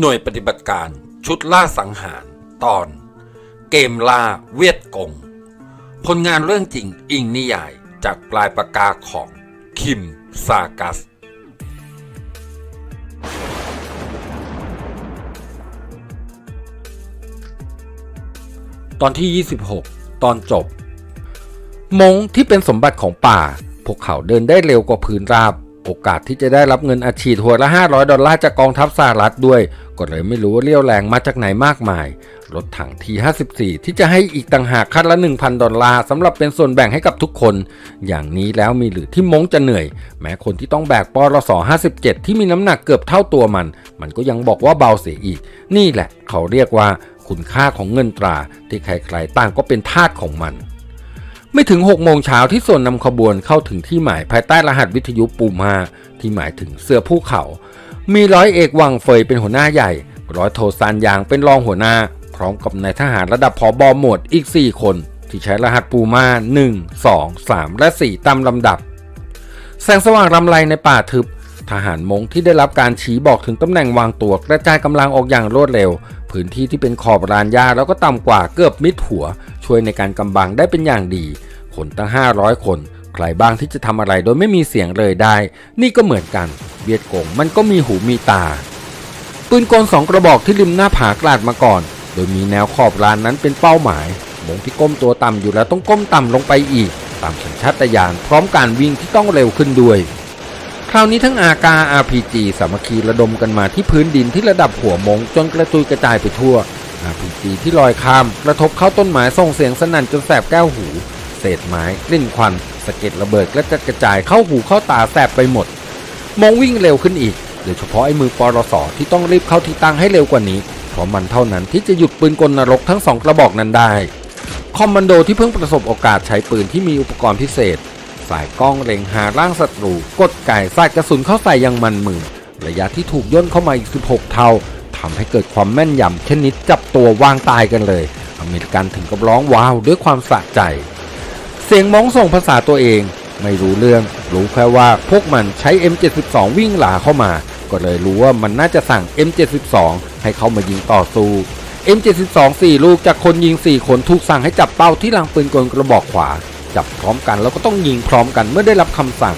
หน่วยปฏิบัติการชุดล่าสังหาร ตอน เกมล่าเวียดกง ผลงานเรื่องจริงอิงนิยายจากปลายปากกาของคิมซากัส ตอนที่ 26 ตอนจบ มงที่เป็นสมบัติของป่า พวกเขาเดินได้เร็วกว่าพื้นราบ โอกาสที่จะได้รับเงินอาชีพหัวละ 500 ดอลลาร์จากกองทัพสหรัฐด้วย ก็เลยไม่รู้ว่าเลี้ยวแรงมาจากไหนมากมาย รถถังที 54 ที่จะให้อีกต่างหากคันละ 1,000 ดอลลาร์สำหรับเป็นส่วนแบ่งให้กับทุกคน อย่างนี้แล้วมีหรือที่มงจะเหนื่อย แม้คนที่ต้องแบกปอรส57 ที่มีน้ำหนักเกือบเท่าตัวมัน มันก็ยังบอกว่าเบาเสียอีก นี่แหละ เขาเรียกว่าคุณค่าของเงินตรา ที่ใครๆต่างก็เป็นทาสของมันไม่ถึง 6 โมงเช้าที่ส่วนนำขบวนเข้าถึงที่หมายภายใต้รหัสวิทยุปูมาที่หมายถึงเสือภูเขา มีร้อยเอกวังเฟยเป็นหัวหน้าใหญ่ ร้อยโทซานยางเป็นรองหัวหน้า พร้อมกับนายทหารระดับผอบอหมวดอีก 4 คน ที่ใช้รหัสปูมา1 2 3 และ 4 ตามลำดับ แสงสว่างรำไรในป่าทึบ ทหารมงที่ได้รับการชี้บอกถึงตำแหน่งวางตัวกระจายกำลังออกอย่างรวดเร็ว พื้นที่ที่เป็นขอบรานหญ้าแล้วก็ต่ำกว่าเกือบมิดหัว ช่วยในการกำบังได้เป็นอย่างดี คนตั้ง 500 คนใครบ้างที่จะทำอะไรโดยไม่มีเสียงเลยได้ นี่ก็เหมือนกัน เวียดกงมันก็มีหูมีตา ปืนกลสองกระบอกที่ริมหน้าผากลาดมาก่อน โดยมีแนวขอบรานนั้นเป็นเป้าหมายมงที่ก้มตัวต่ำอยู่แล้วต้องก้มต่ำลงไปอีก ตามสัญชาตญาณพร้อมการวิ่งที่ต้องเร็วขึ้นด้วย คราวนี้ทั้งอากา RPG สามัคคีระดมกันมาที่พื้นดินที่ระดับหัวมงจนกระจุยกระจายไปทั่ว RPG ที่ลอยข้ามกระทบเข้าต้นไม้ส่งเสียงสนั่นจนแสบแก้วหู เศษไม้กลิ่นควันสะเก็ดระเบิดกระจัดกระจายเข้าหูเข้าตาแสบไปหมด มองวิ่งเร็วขึ้นอีก โดยเฉพาะไอ้มือปรสที่ต้องรีบเข้าที่ตั้งให้เร็วกว่านี้ เพราะมันเท่านั้นที่จะหยุดปืนกลนรกทั้งสองกระบอกนั้นได้ คอมมานโดที่เพิ่งประสบโอกาสใช้ปืนที่มีอุปกรณ์พิเศษ สายกล้องเล็งหาร่างศัตรู กดไก่สาดกระสุนเข้าใส่อยังมันมือ ระยะที่ถูกย่นเข้ามาอีก 16 เท่าทำให้เกิดความแม่นยำชนิดจับตัววางตายกันเลย อเมริกันถึงกับร้องว้าวด้วยความสะใจ เสียงมองส่งภาษาตัวเอง ไม่รู้เรื่อง รู้แค่ว่าพวกมันใช้ M72 วิ่งหลาเข้ามา ก็เลยรู้ว่ามันน่าจะสั่ง M72 ให้เข้ามายิงต่อสู้ M72 4 ลูกจากคนยิง 4 คนถูกสั่งให้จับเป้าที่ลังปืนกลกระบอกขวา จับพร้อมกันแล้วก็ต้องยิงพร้อมกันเมื่อได้รับคำสั่ง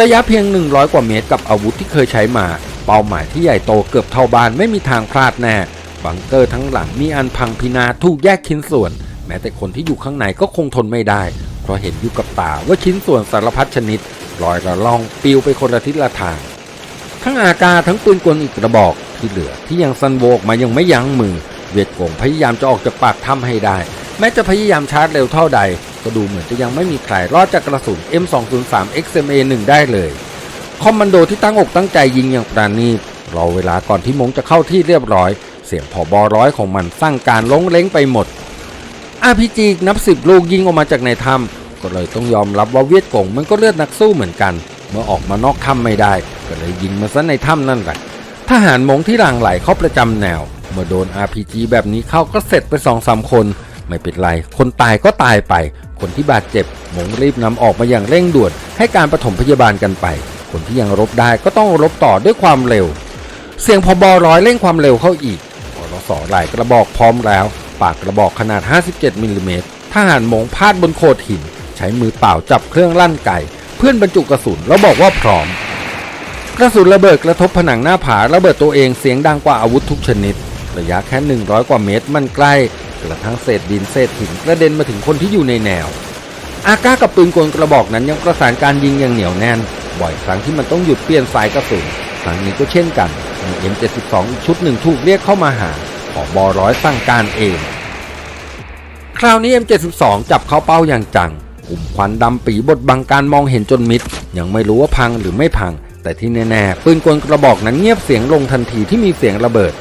ระยะเพียง 100 กว่าเมตรกับอาวุธที่เคยใช้มา เป้าหมายที่ใหญ่โตเกือบเท่าบ้านไม่มีทางพลาดแน่บังเกอร์ทั้งหลังมีอันพังพินาศถูกแยกชิ้นส่วน แม้แต่คนที่อยู่ข้างในก็คงทนไม่ได้ เพราะเห็นอยู่กับตาว่าชิ้นส่วนสารพัดชนิดลอยระล่องปลิวไปคนละทิศละทาง ทั้งอากาทั้งปืนกลอีกกระบอกที่เหลือที่ยังซันโวกมายังไม่ยั้งมือ เวียดกงพยายามจะออกจากปากถ้ำให้ได้ แม้จะพยายามชาร์จเร็วเท่าใด ก็ดูเหมือนจะยังไม่มีใครรอดจากกระสุน M203 XMA 1 ได้เลยคอมมานโดที่ตั้งอกตั้งใจยิงอย่างปราณีตรอเวลาก่อนที่มงจะเข้าที่เรียบร้อย เสียงผอบอร้อยของมันสร้างการล้งเล้งไปหมด RPG นับสิบลูกยิงออกมาจากในถ้ำก็เลยต้องยอมรับว่าเวียดกงมันก็เลือดนักสู้เหมือนกัน เมื่อออกมานอกถ้ำไม่ได้ ก็เลยยิงมาซะในถ้ำนั่นแหละทหารมงที่หลางไหลเข้าประจำแนว เมื่อโดน RPG แบบนี้เข้าก็เสร็จไปสองสามคน ไม่เป็นไร คนตายก็ตายไป คนที่บาดเจ็บมงรีบนำออกมาอย่างเร่งด่วน ให้การปฐมพยาบาลกันไป คนที่ยังรบได้ก็ต้องรบต่อด้วยความเร็ว เสียงพอบอร้อยเร่งความเร็วเข้าอีกอรสอหลายกระบอกพร้อมแล้ว ปากกระบอกขนาด 57มิลลิเมตรทหารมงพาดบนโขดหิน ใช้มือเปล่าจับเครื่องลั่นไก่ เพื่อนบรรจุกระสุนแล้วบอกว่าพร้อม กระสุนระเบิดกระทบผนังหน้าผาระเบิดตัวเองเสียงดังกว่าอาวุธทุกชนิด ระยะแค่ 100 กว่าเมตรมันใกล้ กระทั่งเศษดินเศษหินกระเด็นมาถึงคนที่อยู่ในแนว อาก้ากับปืนกลกระบอกนั้นยังประสานการยิงอย่างเหนียวแน่น บ่อยครั้งที่มันต้องหยุดเปลี่ยนสายกระสุนครั้งนี้ก็เช่นกันมี M72 อีกชุดหนึ่งถูกเรียกเข้ามาหา ขอบอร้อยสั่งการเอง คราวนี้ M72 จับเข้าเป้าอย่างจังกลุ่มควันดำปีบดบังการมองเห็นจนมิด ยังไม่รู้ว่าพังหรือไม่พัง แต่ที่แน่ๆปืนกลกระบอกนั้นเงียบเสียงลงทันทีที่มีเสียงระเบิด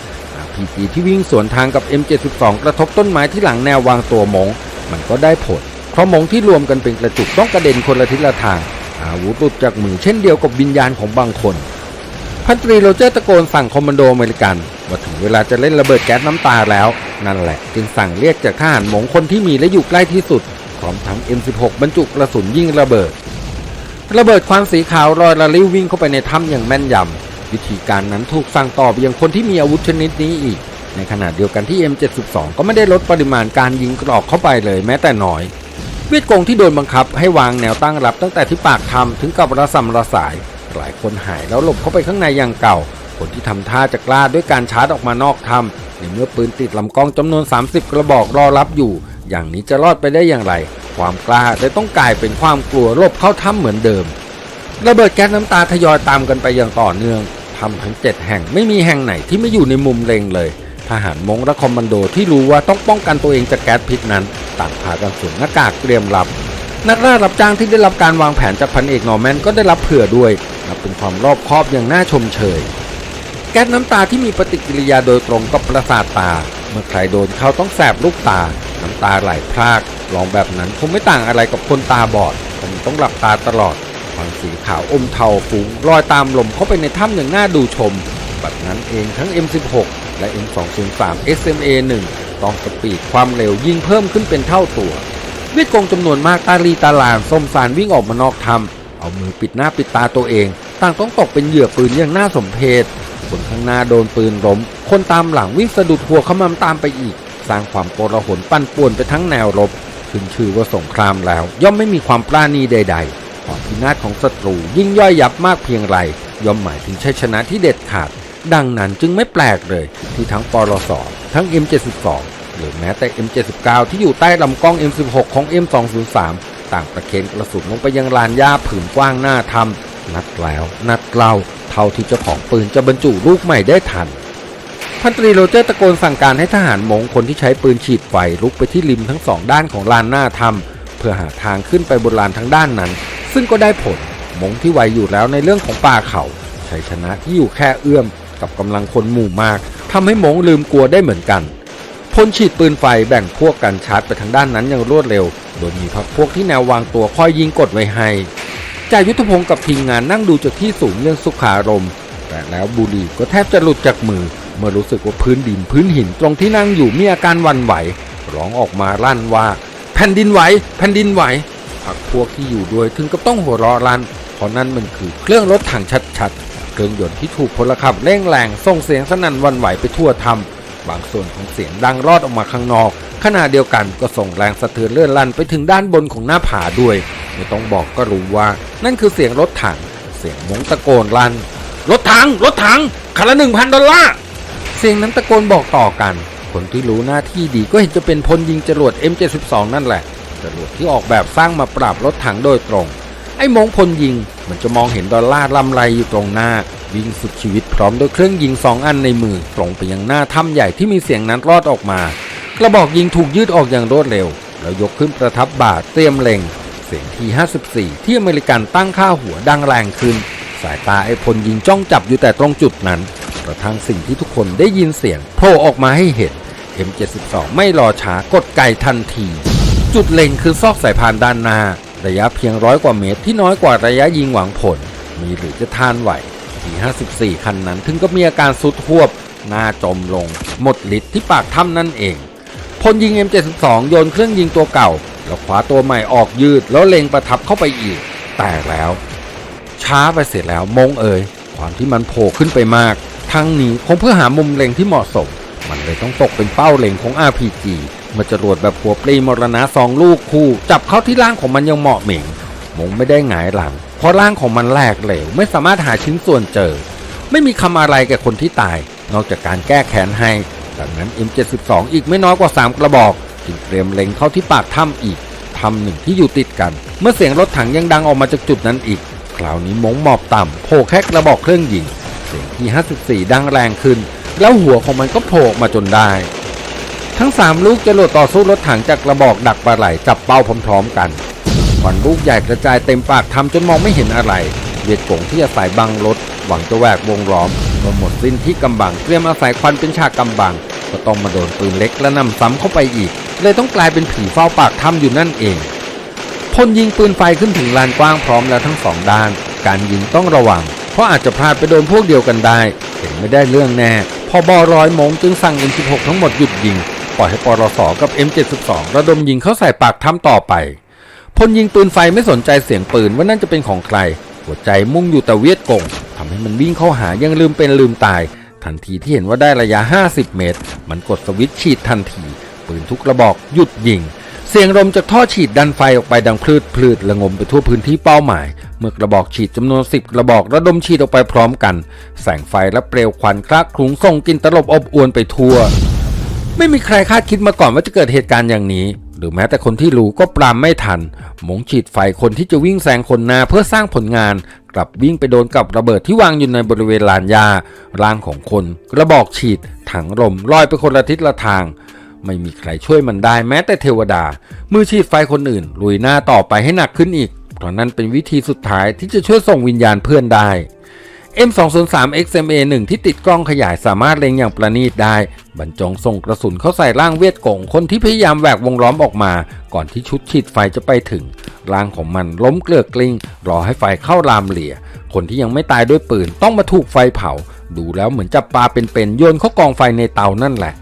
RPG ที่วิ่งสวนทางกับ M72 กระทบต้นไม้ที่หลังแนววางตัวมง มันก็ได้ผล เพราะมงที่รวมกันเป็นกระจุกต้องกระเด็นคนละทิศละทาง อาวุธหลุดจากมือเช่นเดียวกับวิญญาณของบางคน พันตรีโรเจอร์ตะโกนสั่งคอมมานโดอเมริกันว่าถึงเวลาจะเล่นระเบิดแก๊สน้ำตาแล้ว นั่นแหละ จึงสั่งเรียกจากทหารหมงคนที่มีและอยู่ใกล้ที่สุดพร้อมทั้ง M16 บรรจุกระสุนยิงระเบิด ระเบิดควันสีขาวลอยระลิ้ววิ่งเข้าไปในถ้ำอย่างแม่นยำวิธีการนั้นถูกสั่งต่อไปยังคนที่มีอาวุธชนิดนี้อีก ในขณะเดียวกันที่ M72 ก็ไม่ได้ลดปริมาณการยิงกรอกเข้าไปเลยแม้แต่น้อยเวียดกงที่โดนบังคับให้วางแนวตั้งรับตั้งแต่ที่ปากถ้ำถึงกับระสำระสาย หลายคนหายแล้วหลบเข้าไปข้างในอย่างเก่า คนที่ทำท่าจะกล้าด้วยการชาร์จออกมานอกถ้ำในเมื่อปืนติดลำกล้องจำนวน 30 กระบอกรอรับอยู่ อย่างนี้จะรอดไปได้อย่างไร ความกล้าเลยต้องกลายเป็นความกลัวหลบเข้าถ้ำเหมือนเดิมระเบิดแก๊สน้ำตาทยอยตามกันไปอย่างต่อเนื่องทำทั้ง 7 แห่งไม่มีแห่งไหนที่ไม่อยู่ในมุมเล็งเลย ทหารมงและคอมมานโดที่รู้ว่าต้องป้องกันตัวเองจากแก๊สพิษนั้น ต่างพากันสวมหน้ากากเตรียมรับ นักล่ารับจ้างที่ได้รับการวางแผนจากพันเอกนอร์แมนก็ได้รับเผื่อด้วย นับเป็นความรอบคอบอย่างน่าชมเชย แก๊สน้ำตาที่มีปฏิกิริยาโดยตรงกับประสาทตา เมื่อใครโดนเขาต้องแสบลูกตา น้ำตาไหลพราก ลองแบบนั้นคงไม่ต่างอะไรกับคนตาบอดคงต้องหลับตาตลอดควันสีขาวอมเทาฟุ้งลอยตามลมเข้าไปในถ้ำอย่างน่าดูชม แบบนั้นเองทั้ง M16 และ M203 SMA 1 ต้องสปีดความเร็วยิ่งเพิ่มขึ้นเป็นเท่าตัวเวียดกงจำนวนมากตาลีตาลานส้มสารวิ่งออกมานอกถ้ำ เอามือปิดหน้าปิดตาตัวเอง ต่างต้องตกเป็นเหยื่อปืนอย่างน่าสมเพชคนข้างหน้าโดนปืนล้ม คนตามหลังวิ่งสะดุดหัวขมำตามไปอีก สร้างความโกลาหลปั่นป่วนไปทั้งแนวรบขึ้นชื่อว่าสงครามแล้ว ย่อมไม่มีความปราณีใด ๆ ความพินาศของศัตรูยิ่งย่อยยับมากเพียงไร ย่อมหมายถึงชัยชนะที่เด็ดขาด ดังนั้นจึงไม่แปลกเลย ที่ทั้งปลสทั้ง M72 หรือแม้แต่ M79 ที่อยู่ใต้ลำกล้อง M16 ของ M203 ต่างประเคนกระสุนลงไปยังลานหญ้าผืนกว้างหน้าทำนัดแล้วนัดเล่าเท่าที่เจ้าของปืนจะบรรจุลูกใหม่ได้ทันพันตรีโรเจอร์ตะโกนสั่งการให้ทหารมงคนที่ใช้ปืนฉีดไฟลุกไปที่ริมทั้งสองด้านของลานหน้าถ้ำเพื่อหาทางขึ้นไปบนลานทั้งด้านนั้น ซึ่งก็ได้ผลมงที่ไวอยู่แล้วในเรื่องของป่าเขาชัยชนะที่อยู่แค่เอื้อมกับกำลังคนหมู่มากทำให้มงลืมกลัวได้เหมือนกัน พลฉีดปืนไฟแบ่งพวกกันชาร์จไปทางด้านนั้นอย่างรวดเร็ว โดยมีพักพวกที่แนววางตัวคอยยิงกดไว้ให้จ่ายุทธพงศ์กับทีมงานนั่งดูจากที่สูงเรื่องสุขารม แต่แล้วบุรีก็แทบจะหลุดจากมือ เมื่อรู้สึกว่าพื้นดินพื้นหินตรงที่นั่งอยู่มีอาการวันไหว ร้องออกมาลั่นว่า แผ่นดินไหวแผ่นดินไหวพักพวกที่อยู่ด้วยถึงกับต้องหัวเราะลั่นเพราะนั่นมันคือเครื่องรถถังชัดๆเครื่องยนต์ที่ถูกพลขับเร่งแรงส่งเสียงสนั่นวันไหวไปทั่วถ้ำ บางส่วนของเสียงดังรอดออกมาข้างนอก ขณะเดียวกันก็ส่งแรงสะเทือนเลื่อนลั่นไปถึงด้านบนของหน้าผาด้วย ไม่ต้องบอกก็รู้ว่า นั่นคือเสียงรถถัง เสียงมงตะโกนลั่น รถถัง รถถังคันละหนึ่งพันดอลลาร์เสียงนั้นตะโกนบอกต่อกัน คนที่รู้หน้าที่ดีก็เห็นจะเป็นพลยิงจรวด M72 นั่นแหละจรวดที่ออกแบบสร้างมาปราบรถถังโดยตรง ไอ้มงพลยิงมันจะมองเห็นดอลลาร์ลำไรอยู่ตรงหน้า วิ่งสุดชีวิตพร้อมด้วยเครื่องยิงสองอันในมือตรงไปยังหน้าถ้ำใหญ่ที่มีเสียงนั้นรอดออกมา กระบอกยิงถูกยืดออกอย่างรวดเร็ว แล้วยกขึ้นประทับบาทเตรียมเล็ง เสียงที 54 ที่อเมริกันตั้งค่าหัวดังแรงขึ้น สายตาไอ้พลยิงจ้องจับอยู่แต่ตรงจุดนั้นกระทั่งสิ่งที่ทุกคนได้ยินเสียงโผล่ออกมาให้เห็น M72 ไม่รอช้ากดไกทันที จุดเล็งคือซอกสายพานด้านหน้าระยะเพียงร้อยกว่าเมตรที่น้อยกว่าระยะยิงหวังผล มีหรือจะทานไหว ที54 คันนั้น ถึงก็มีอาการสุดหวบหน้าจมลง หมดฤทธิ์ที่ปากถ้ำนั่นเองพลยิง M72 โยนเครื่องยิงตัวเก่า แล้วขวาตัวใหม่ออกยืดแล้วเล็งประทับเข้าไปอีก แต่แล้ว ช้าไปเสร็จแล้วมงเอ่ยความที่มันโผล่ขึ้นไปมาก ทั้งนี้คงเพื่อหามุมเล็งที่เหมาะสม มันเลยต้องตกเป็นเป้าเล็งของ RPG มาจะรวดแบบหัวปลีมรณะสองลูกคู่ จับเข้าที่ร่างของมันยังเหมาะเหม่งมงไม่ได้หงายหลัง เพราะร่างของมันแหลกเหลวไม่สามารถหาชิ้นส่วนเจอ ไม่มีคำอะไรแก่คนที่ตาย นอกจากการแก้แค้นให้ดังนั้น M72 อีกไม่น้อยกว่า 3 กระบอกจึงเตรียมเล็งเข้าที่ปากถ้ำอีกถ้ำหนึ่งที่อยู่ติดกัน เมื่อเสียงรถถังยังดังออกมาจากจุดนั้นอีก คราวนี้มงหมอบต่ำโผล่แค่กระบอกเครื่องยิง เสียงที่ 54 ดังแรงขึ้น แล้วหัวของมันก็โผล่มาจนได้ ทั้ง 3 ลูกจรวดต่อสู้รถถังจากกระบอกดักปลาไหลจับเป้าพร้อม ๆ กัน ควันลูกใหญ่กระจายเต็มปากทำจนมองไม่เห็นอะไรเวียดกงที่อาศัยบังรถ หวังจะแหวกวงล้อมเมื่อหมดสิ้นที่กำบังเตรียมอาศัยควันเป็นฉากกำบัง ก็ต้องมาโดนปืนเล็กและนำซ้ำเข้าไปอีก เลยต้องกลายเป็นผีเฝ้าปากถ้ำอยู่นั่นเองพลยิงปืนไฟขึ้นถึงลานกว้างพร้อมแล้วทั้งสองด้าน การยิงต้องระวัง เพราะอาจจะพลาดไปโดนพวกเดียวกันได้ เห็นไม่ได้เรื่องแน่พอบอร้อยมงจึงสั่ง M16 ทั้งหมดหยุดยิง ปล่อยให้ปรสกับ M72 ระดมยิงเข้าใส่ปากถ้ำต่อไป พลยิงปืนไฟไม่สนใจเสียงปืนว่านั่นจะเป็นของใคร หัวใจมุ่งอยู่แต่เวียดกงทำให้มันวิ่งเข้าหายังลืมเป็นลืมตาย ทันทีที่เห็นว่าได้ระยะ 50 เมตร มันกดสวิตช์ฉีดทันที ปืนทุกระบอกหยุดยิง เสียงลมจากท่อฉีดดันไฟออกไปดังพลืดพลืดระงมไปทั่วพื้นที่เป้าหมาย เมื่อกระบอกฉีดจำนวน 10 กระบอกระดมฉีดออกไปพร้อมกัน แสงไฟและเปลวควันคละคลุ้งส่งกินตลบอบอวนไปทั่ว ไม่มีใครคาดคิดมาก่อนว่าจะเกิดเหตุการณ์อย่างนี้ หรือแม้แต่คนที่รู้ก็ปรามไม่ทัน หมงฉีดไฟคนที่จะวิ่งแซงคนหน้าเพื่อสร้างผลงาน กลับวิ่งไปโดนกับระเบิดที่วางอยู่ในบริเวณลานหญ้าร่างของคน กระบอกฉีด ถังลมลอยไปคนละทิศละทาง ไม่มีใครช่วยมันได้แม้แต่เทวดา มือฉีดไฟคนอื่นลุยหน้าต่อไปให้หนักขึ้นอีกเพราะนั่นเป็นวิธีสุดท้ายที่จะช่วยส่งวิญญาณเพื่อนได้ M203 XMA 1 ที่ติดกล้องขยายสามารถเล็งอย่างประณีตได้ บรรจงส่งกระสุนเข้าใส่ร่างเวทกงคนที่พยายามแหวกวงล้อมออกมา ก่อนที่ชุดฉีดไฟจะไปถึง ร่างของมันล้มเกลือกกลิ้ง รอให้ไฟเข้าลามเหลี่ย คนที่ยังไม่ตายด้วยปืนต้องมาถูกไฟเผา ดูแล้วเหมือนจับปลาเป็นๆโยนเข้ากองไฟในเตานั่นแหละ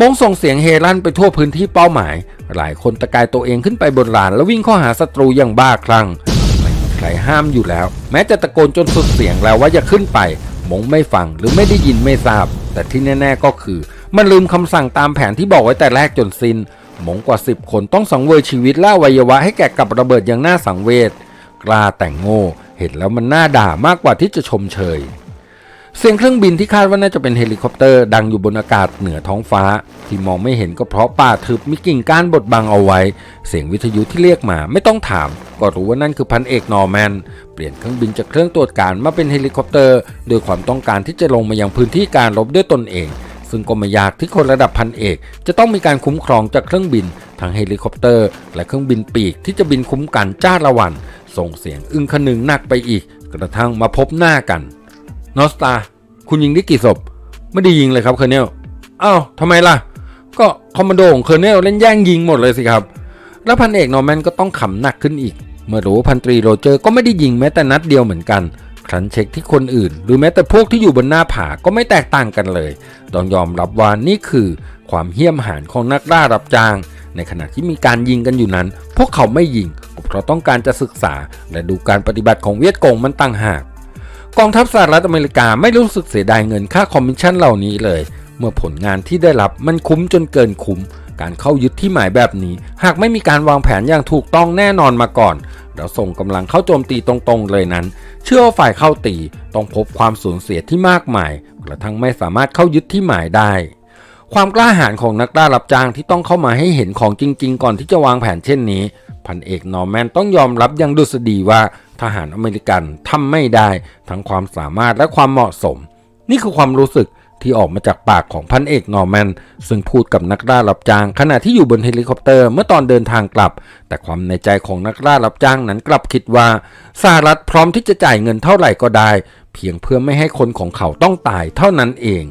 มงส่งเสียงเฮลั่นไปทั่วพื้นที่เป้าหมาย หลายคนตะกายตัวเองขึ้นไปบนลานแล้ววิ่งเข้าหาศัตรูอย่างบ้าคลั่ง ใครห้ามอยู่แล้ว แม้จะตะโกนจนสุดเสียงแล้วว่าอย่าขึ้นไป มงไม่ฟังหรือไม่ได้ยินไม่ทราบ แต่ที่แน่ ๆก็คือ มันลืมคำสั่งตามแผนที่บอกไว้แต่แรกจนสิน้น มงกว่า 10 คนต้องสังเวยชีวิตและวัยวะให้แก่กับระเบิดอย่างน่าสังเวชกล้าแต่งโง่ เห็นแล้วมันน่าด่ามากกว่าที่จะชมเชย เสียงเครื่องบินที่คาดว่าน่าจะเป็นเฮลิคอปเตอร์ดังอยู่บนอากาศเหนือท้องฟ้า ที่มองไม่เห็นก็เพราะป่าทึบมีกิ่งก้านบดบังเอาไว้ เสียงวิทยุที่เรียกมาไม่ต้องถาม ก็รู้ว่านั่นคือพันเอกนอร์แมนเปลี่ยนเครื่องบินจากเครื่องตรวจการมาเป็นเฮลิคอปเตอร์โดยความต้องการที่จะลงมายังพื้นที่การรบด้วยตนเอง ซึ่งก็ไม่ยากที่คนระดับพันเอก จะต้องมีการคุ้มครองจากเครื่องบินทั้งเฮลิคอปเตอร์ และเครื่องบินปีกที่จะบินคุ้มกันจ้าละวันส่งเสียงอึ้งขนึงหนักไปอีก กระทั่งมาพบหน้ากัน นอสตา คุณยิงได้กี่ศพ ไม่ได้ยิงเลยครับเคอร์เนลอ้าวทำไมล่ะ ก็คอมมานโดของเคอร์เนลเล่นแย่งยิงหมดเลยสิครับ แล้วพันเอกนอร์แมนก็ต้องขำหนักขึ้นอีก เมื่อรู้พันตรีโรเจอร์ก็ไม่ได้ยิงแม้แต่นัดเดียวเหมือนกันครั้นเช็คที่คนอื่น หรือแม้แต่พวกที่อยู่บนหน้าผาก็ไม่แตกต่างกันเลย ต้องยอมรับว่านี่คือความเหี้ยมหานของนักล่ารับจ้าง ในขณะที่มีการยิงกันอยู่นั้น พวกเขาไม่ยิงเพราะต้องการจะศึกษา และดูการปฏิบัติของเวียดกงมันต่างหาก กองทัพสหรัฐอเมริกาไม่รู้สึกเสียดายเงินค่าคอมมิชชั่นเหล่านี้เลย เมื่อผลงานที่ได้รับมันคุ้มจนเกินคุ้ม การเข้ายึดที่หมายแบบนี้ หากไม่มีการวางแผนอย่างถูกต้องแน่นอนมาก่อนแล้วส่งกำลังเข้าโจมตีตรงๆเลยนั้น เชื่อว่าฝ่ายเข้าตีต้องพบความสูญเสียที่มากมายกระทั่งไม่สามารถเข้ายึดที่หมายได้ ความกล้าหาญของนักล่ารับจ้างที่ต้องเข้ามาให้เห็นของจริง ๆ ก่อนที่จะวางแผนเช่นนี้ พันเอกนอร์แมนต้องยอมรับอย่างดุษฎีว่า ทหารอเมริกันทำไม่ได้ทั้งความสามารถและความเหมาะสม นี่คือความรู้สึกที่ออกมาจากปากของพันเอกนอร์แมนซึ่งพูดกับนักล่ารับจ้าง ขณะที่อยู่บนเฮลิคอปเตอร์เมื่อตอนเดินทางกลับ แต่ความในใจของนักล่ารับจ้างนั้นกลับคิดว่าสหรัฐพร้อมที่จะจ่ายเงินเท่าไหร่ก็ได้ เพียงเพื่อไม่ให้คนของเขาต้องตายเท่านั้นเอง